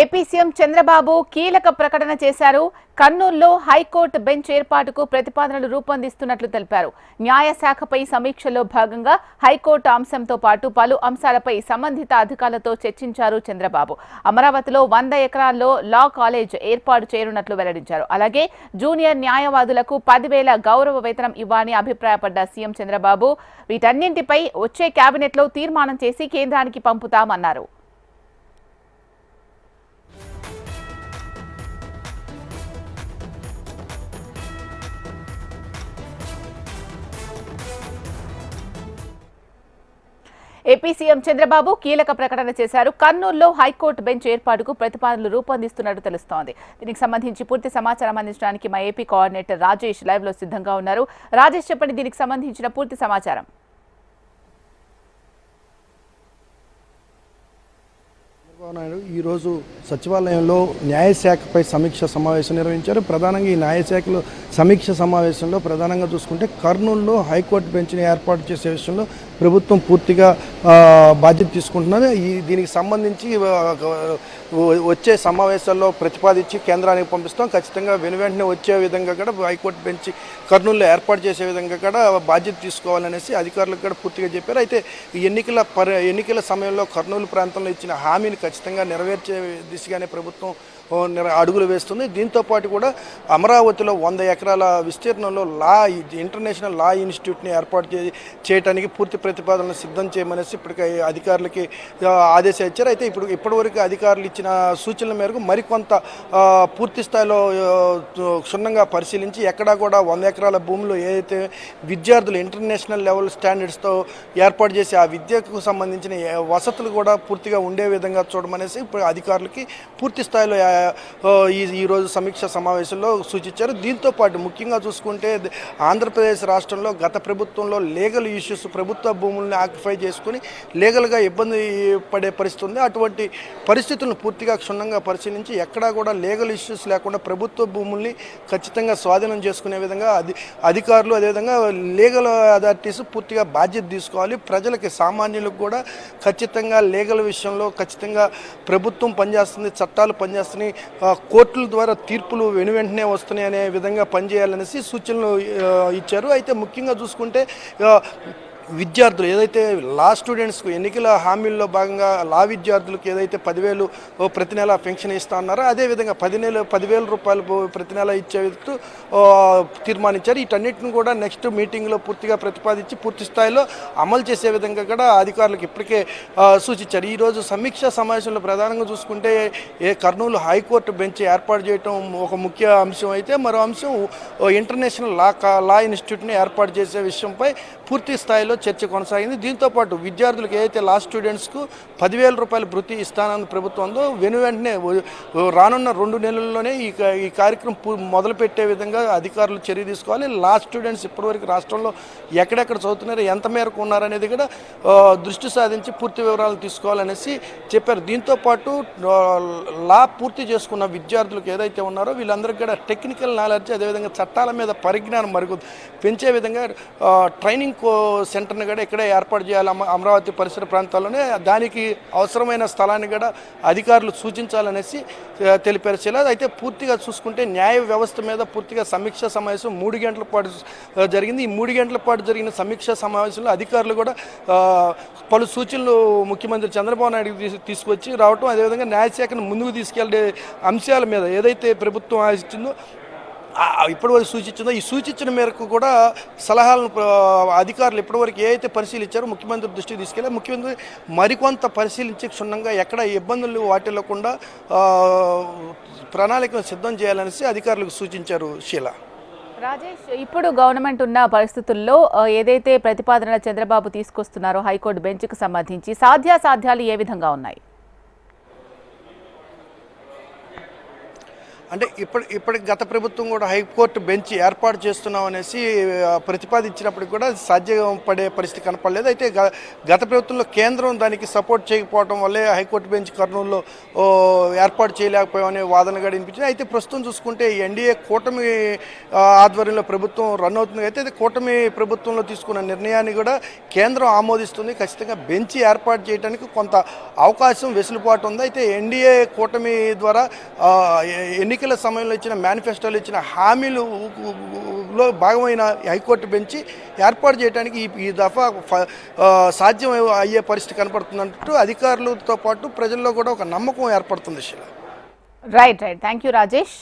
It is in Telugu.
ఏపీ సీఎం చంద్రబాబు కీలక ప్రకటన చేశారు. కర్నూలులో హైకోర్టు బెంచ్ ఏర్పాటుకు ప్రతిపాదనలు రూపొందిస్తున్నట్లు తెలిపారు. న్యాయశాఖపై సమీక్షలో భాగంగా హైకోర్టు అంశంతో పాటు పలు అంశాలపై సంబంధిత అధికారులతో చర్చించారు చంద్రబాబు. అమరావతిలో వంద ఎకరాల్లో లా కాలేజ్ ఏర్పాటు చేయనున్నట్లు వెల్లడించారు. అలాగే జూనియర్ న్యాయవాదులకు పదివేల గౌరవ వేతనం ఇవ్వాలని అభిప్రాయపడ్డ సీఎం చంద్రబాబు వీటన్నింటిపై వచ్చే కేబినెట్లో తీర్మానం చేసి కేంద్రానికి పంపుతామన్నారు. ఏపీ సీఎం చంద్రబాబు కీలక ప్రకటన చేశారు. కర్నూలులో హైకోర్టు బెంచ్ ఏర్పాటుకు ప్రతిపాదనలు రూపొందిస్తున్నట్టు తెలుస్తోంది. దీనికి సంబంధించి పూర్తి సమాచారం అందించడానికి మా ఏపీ కోఆర్డినేటర్ రాజేష్ లైవ్లో సిద్ధంగా ఉన్నారు. రాజేష్ చెప్పండి దీనికి సంబంధించిన పూర్తి సమాచారం. చంద్రబాబు నాయుడు ఈరోజు సచివాలయంలో న్యాయశాఖపై సమీక్ష సమావేశం నిర్వహించారు. ప్రధానంగా ఈ న్యాయశాఖలో సమీక్ష సమావేశంలో ప్రధానంగా చూసుకుంటే కర్నూలులో హైకోర్టు బెంచ్ని ఏర్పాటు చేసే విషయంలో ప్రభుత్వం పూర్తిగా బాధ్యత తీసుకుంటున్నది. ఈ దీనికి సంబంధించి వచ్చే సమావేశాల్లో ప్రతిపాదించి కేంద్రానికి పంపిస్తాం. ఖచ్చితంగా వెను వెంటనే వచ్చే విధంగా కూడా హైకోర్టు బెంచ్ కర్నూలులో ఏర్పాటు చేసే విధంగా కూడా బాధ్యత తీసుకోవాలనేసి అధికారులకు కూడా పూర్తిగా చెప్పారు. అయితే ఈ ఎన్నికల పరి ఎన్నికల సమయంలో కర్నూలు ప్రాంతంలో ఇచ్చిన హామీని ఖచ్చితంగా నెరవేర్చే దిశగానే ప్రభుత్వం అడుగులు వేస్తుంది. దీంతో పాటు కూడా అమరావతిలో వంద ఎకరాల విస్తీర్ణంలో లా ఇంటర్నేషనల్ లా ఇన్స్టిట్యూట్ని ఏర్పాటు చే చేయడానికి పూర్తి ప్రతిపాదనలు సిద్ధం చేయమనేసి ఇప్పటికి అధికారులకి ఆదేశాలు ఇచ్చారు. అయితే ఇప్పుడు ఇప్పటివరకు అధికారులు ఇచ్చిన సూచనల మేరకు మరికొంత పూర్తి స్థాయిలో క్షుణ్ణంగా పరిశీలించి ఎక్కడా కూడా వంద ఎకరాల భూమిలో ఏదైతే విద్యార్థులు ఇంటర్నేషనల్ లెవెల్ స్టాండర్డ్స్తో ఏర్పాటు చేసి ఆ విద్యకు సంబంధించిన వసతులు కూడా పూర్తిగా ఉండే విధంగా చూడమనేసి ఇప్పుడు అధికారులకి పూర్తి స్థాయిలో ఈ ఈరోజు సమీక్ష సమావేశంలో సూచించారు. దీంతో పాటు ముఖ్యంగా చూసుకుంటే ఆంధ్రప్రదేశ్ రాష్ట్రంలో గత ప్రభుత్వంలో లీగల్ ఇష్యూస్ ప్రభుత్వ భూముల్ని ఆక్యుపై చేసుకుని లీగల్గా ఇబ్బంది పడే పరిస్థితి ఉంది. అటువంటి పరిస్థితులను పూర్తిగా క్షుణ్ణంగా పరిశీలించి ఎక్కడా కూడా లీగల్ ఇష్యూస్ లేకుండా ప్రభుత్వ భూముల్ని ఖచ్చితంగా స్వాధీనం చేసుకునే విధంగా అధి అధికారులు అదేవిధంగా లీగల్ అథారిటీస్ పూర్తిగా బాధ్యత తీసుకోవాలి. ప్రజలకి సామాన్యులకు కూడా ఖచ్చితంగా లీగల్ విషయంలో ఖచ్చితంగా ప్రభుత్వం పనిచేస్తుంది చట్టాలు పనిచేస్తున్నాయి. కోర్టుల ద్వారా తీర్పులు వెను వెంటనే వస్తున్నాయి అనే విధంగా పనిచేయాలనేసి సూచనలు ఇచ్చారు. అయితే ముఖ్యంగా చూసుకుంటే విద్యార్థులు ఏదైతే లా స్టూడెంట్స్కు ఎన్నికల హామీల్లో భాగంగా లా విద్యార్థులకు ఏదైతే పదివేలు ప్రతి నెల పెన్షన్ ఇస్తా ఉన్నారో అదేవిధంగా పది నెల పదివేల రూపాయలు ప్రతి నెల ఇచ్చే తీర్మానించారు. వీటన్నిటిని కూడా నెక్స్ట్ మీటింగ్లో పూర్తిగా ప్రతిపాదించి పూర్తి స్థాయిలో అమలు చేసే విధంగా కూడా అధికారులకు ఇప్పటికే సూచించారు. ఈరోజు సమీక్షా సమావేశంలో ప్రధానంగా చూసుకుంటే ఏ కర్నూలు హైకోర్టు బెంచ్ ఏర్పాటు చేయడం ఒక ముఖ్య అంశం అయితే మరో అంశం ఇంటర్నేషనల్ లా లా ఇన్స్టిట్యూట్ని ఏర్పాటు చేసే విషయంపై పూర్తి స్థాయిలో చర్చ కొనసాగింది. దీంతో పాటు విద్యార్థులకు ఏదైతే లాస్ట్ స్టూడెంట్స్కు పదివేల రూపాయల భృతి ప్రభుత్వం ఉందో వెను వెంటనే రానున్న రెండు నెలల్లోనే ఈ ఈ కార్యక్రమం మొదలుపెట్టే విధంగా అధికారులు చర్య తీసుకోవాలి. లాస్ట్ స్టూడెంట్స్ ఇప్పటివరకు రాష్ట్రంలో ఎక్కడెక్కడ చదువుతున్నారు ఎంత మేరకు ఉన్నారనేది కూడా దృష్టి సాధించి పూర్తి వివరాలు తీసుకోవాలనేసి చెప్పారు. దీంతో పాటు లా పూర్తి చేసుకున్న విద్యార్థులకు ఏదైతే ఉన్నారో వీళ్ళందరికీ కూడా టెక్నికల్ నాలెడ్జ్ అదేవిధంగా చట్టాల మీద పరిజ్ఞానం మరుగు పెంచే విధంగా ట్రైనింగ్ సెంటర్ సెంటర్ని కూడా ఇక్కడే ఏర్పాటు చేయాలి. అమరావతి పరిసర ప్రాంతాల్లోనే దానికి అవసరమైన స్థలాన్ని కూడా అధికారులు సూచించాలనేసి తెలిపారు. శిలా అయితే పూర్తిగా చూసుకుంటే న్యాయ వ్యవస్థ మీద పూర్తిగా సమీక్ష సమావేశం మూడు గంటల పాటు జరిగింది. ఈ మూడు గంటల పాటు జరిగిన సమీక్ష సమావేశంలో అధికారులు కూడా పలు సూచనలు ముఖ్యమంత్రి చంద్రబాబు నాయుడు తీసుకొచ్చి రావటం అదేవిధంగా న్యాయశాఖను ముందుకు తీసుకెళ్ళే అంశాల మీద ఏదైతే ప్రభుత్వం ఆశించిందో ఇప్పటివరకు సూచించిందో ఈ సూచించిన మేరకు కూడా సలహాలను అధికారులు ఇప్పటివరకు ఏ అయితే పరిశీలించారో ముఖ్యమంత్రి దృష్టికి తీసుకెళ్ళి ముఖ్యమంత్రి మరికొంత పరిశీలించి క్షుణ్ణంగా ఎక్కడ ఇబ్బందులు వాటిల్లకుండా ప్రణాళికను సిద్ధం చేయాలనేసి అధికారులకు సూచించారు షీలా రాజేష్ ఇప్పుడు గవర్నమెంట్ ఉన్న పరిస్థితుల్లో ఏదైతే ప్రతిపాదన చంద్రబాబు తీసుకొస్తున్నారో హైకోర్టు బెంచ్కు సంబంధించి సాధ్యాసాధ్యాలు ఏ విధంగా ఉన్నాయి? అంటే ఇప్పటి ఇప్పటి గత ప్రభుత్వం కూడా హైకోర్టు బెంచ్ ఏర్పాటు చేస్తున్నాం అనేసి ప్రతిపాదించినప్పటికి కూడా సాధ్యం పడే పరిస్థితి కనపడలేదు. అయితే గ- గత ప్రభుత్వంలో కేంద్రం దానికి సపోర్ట్ చేయకపోవడం వల్లే హైకోర్టు బెంచ్ కర్నూలులో ఏర్పాటు చేయలేకపోయామనే వాదన కూడా వినిపించింది. అయితే ప్రస్తుతం చూసుకుంటే ఎన్డీఏ కూటమి ఆధ్వర్యంలో ప్రభుత్వం రన్ అవుతుంది. అయితే కూటమి ప్రభుత్వంలో తీసుకున్న నిర్ణయాన్ని కూడా కేంద్రం ఆమోదిస్తుంది. ఖచ్చితంగా బెంచ్ ఏర్పాటు చేయడానికి కొంత అవకాశం వెసులుబాటు ఉంది. అయితే ఎన్డీఏ కూటమి ద్వారా ఎన్నిక ఎన్నికల సమయంలో ఇచ్చిన మేనిఫెస్టోలు ఇచ్చిన హామీలు లో భాగమైన హైకోర్టు బెంచ్ ఏర్పాటు చేయడానికి ఈ దఫా ఫ- సాధ్యం అయ్యే పరిస్థితి కనపడుతుందంటూ అధికారులతో పాటు ప్రజల్లో కూడా ఒక నమ్మకం ఏర్పడుతుంది శిల. Right right thank you Rajesh